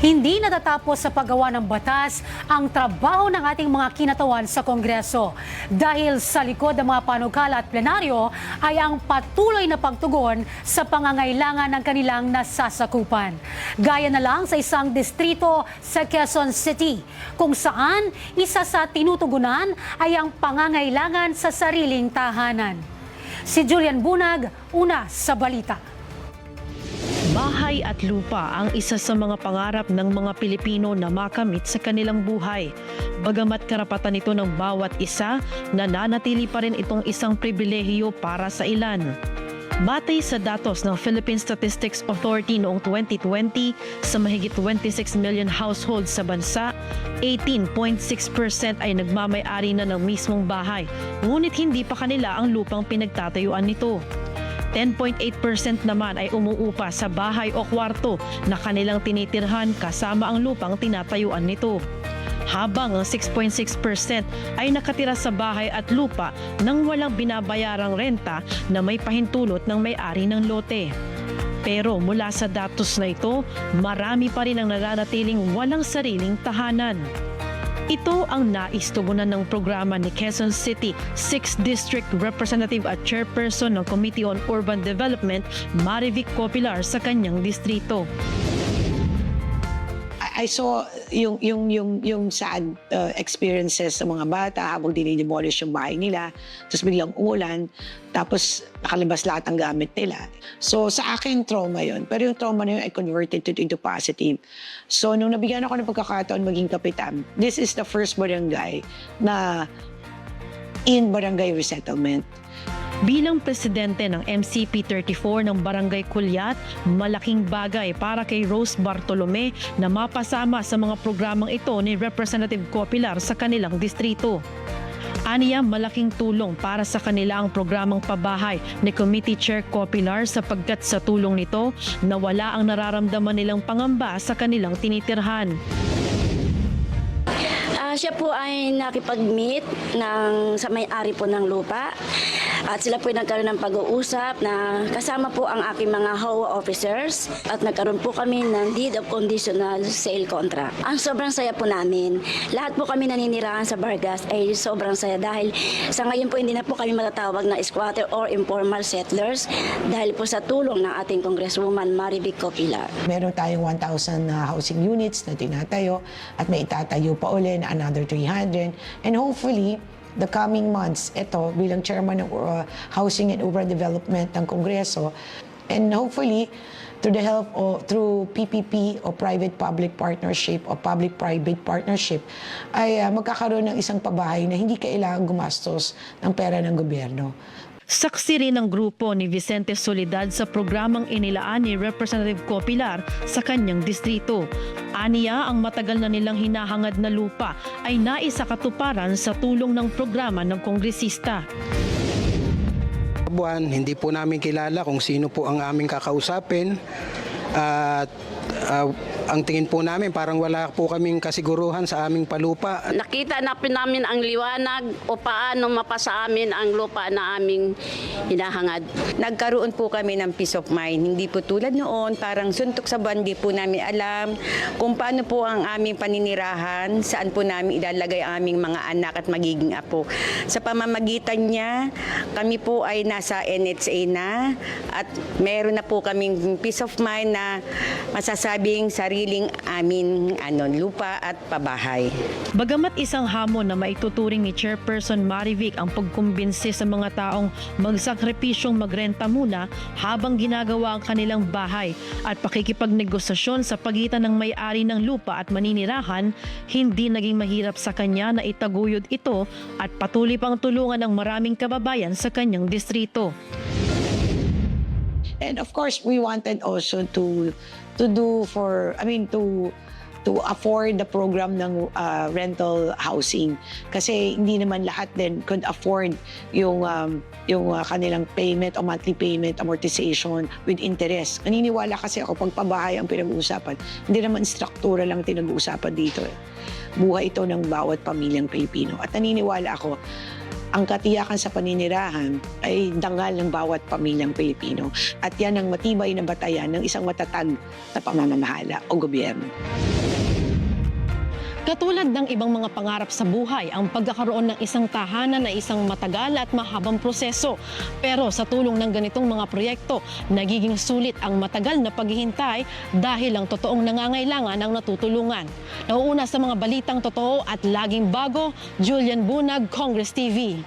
Hindi natatapos sa paggawa ng batas ang trabaho ng ating mga kinatawan sa Kongreso. Dahil sa likod ng mga panukala at plenaryo ay ang patuloy na pagtugon sa pangangailangan ng kanilang nasasakupan. Gaya na lang sa isang distrito sa Quezon City, kung saan isa sa tinutugunan ay ang pangangailangan sa sariling tahanan. Si Julian Bunag, una sa balita. Bahay at lupa ang isa sa mga pangarap ng mga Pilipino na makamit sa kanilang buhay. Bagamat karapatan ito ng bawat isa, nananatili pa rin itong isang pribilehiyo para sa ilan. Batay sa datos ng Philippine Statistics Authority noong 2020, sa mahigit 26 million households sa bansa, 18.6% ay nagmamay-ari na ng mismong bahay, ngunit hindi pa kanila ang lupang pinagtatayuan nito. 10.8% naman ay umuupa sa bahay o kwarto na kanilang tinitirhan kasama ang lupang tinatayuan nito. Habang ang 6.6% ay nakatira sa bahay at lupa nang walang binabayarang renta na may pahintulot ng may-ari ng lote. Pero mula sa datos na ito, marami pa rin ang nananatiling walang sariling tahanan. Ito ang naistugunan ng programa ni Quezon City 6th District Representative at Chairperson ng Committee on Urban Development, Marivic Copilar sa kanyang distrito. I saw yung yung yung yung sad uh, experiences sa mga bata habang dinidemolish yung bahay nila tapos biglang umulan tapos nakalabas lahat ng gamit nila. So sa akin trauma yon pero yung trauma na yun I converted it into positive. So nung nabigyan ako ng pagkakataon maging kapitan, this is the first barangay na in barangay resettlement. Bilang presidente ng MCP 34 ng Barangay Kulyat, malaking bagay para kay Rose Bartolome na mapasama sa mga programang ito ni Representative Copilar sa kanilang distrito. Aniya, malaking tulong para sa kanila ang programang pabahay ni Committee Chair Copilar sapagkat sa tulong nito, nawala ang nararamdaman nilang pangamba sa kanilang tinitirhan. Ah, siya po ay nakipag-meet ng, sa may-ari po ng lupa. At sila po ay nagkaroon ng pag-uusap na kasama po ang aking mga HOA officers at nagkaroon po kami ng deed of conditional sale contract. Ang sobrang saya po namin. Lahat po kami naninirahan sa Vargas ay sobrang saya dahil sa ngayon po hindi na po kami matatawag na squatter or informal settlers dahil po sa tulong ng ating Congresswoman Marivic Copilar. Meron tayong 1,000 na housing units na tinatayo at may itatayo pa uli na another 300. And hopefully, the coming months, ito bilang chairman ng uh, Housing and Urban Development ng Kongreso, and hopefully, through the help o through PPP o private-public partnership o public-private partnership, ay uh, magkakaroon ng isang pabahay na hindi kailangan gumastos ng pera ng gobyerno. Saksi rin ang grupo ni Vicente Solidad sa programang inilaan ni Representative Copilar sa kanyang distrito. Aniya ang matagal na nilang hinahangad na lupa ay naisakatuparan sa tulong ng programa ng kongresista. buwan, hindi po namin kilala kung sino po ang aming kakausapin. At ah, ang tingin po namin parang wala po kaming kasiguruhan sa aming palupa. Nakita na po namin ang liwanag o paano mapasa amin ang lupa na aming hinahangad. Nagkaroon po kami ng peace of mind. Hindi po tulad noon, parang suntok sa buwan, di po namin alam kung paano po ang aming paninirahan, saan po namin ilalagay ang aming mga anak at magiging apo. Sa pamamagitan niya, kami po ay nasa NHA na at meron na po kaming peace of mind na masasabing sariling amin ano, lupa at pabahay. Bagamat isang hamon na maituturing ni Chairperson Marivic ang pagkumbinsi sa mga taong magsakripisyong magrenta muna habang ginagawa ang kanilang bahay at pakikipagnegosasyon sa pagitan ng may-ari ng lupa at maninirahan, hindi naging mahirap sa kanya na itaguyod ito at patuloy pang tulungan ng maraming kababayan sa kanyang distrito. And of course, we wanted also to to do for I mean to to afford the program ng uh, rental housing kasi hindi naman lahat din could afford yung um, yung uh, kanilang payment o monthly payment amortization with interest. Naniniwala kasi ako pag pabahay ang pinag-uusapan, hindi naman struktura lang tinag-uusapan dito. Eh. Buhay ito ng bawat pamilyang Pilipino. At naniniwala ako ang katiyakan sa paninirahan ay dangal ng bawat pamilyang Pilipino. At yan ang matibay na batayan ng isang matatag na pamamamahala o gobyerno. Katulad ng ibang mga pangarap sa buhay, ang pagkakaroon ng isang tahanan na isang matagal at mahabang proseso. Pero sa tulong ng ganitong mga proyekto, nagiging sulit ang matagal na paghihintay dahil ang totoong nangangailangan ang natutulungan. Nauuna sa mga balitang totoo at laging bago, Julian Bunag, Congress TV.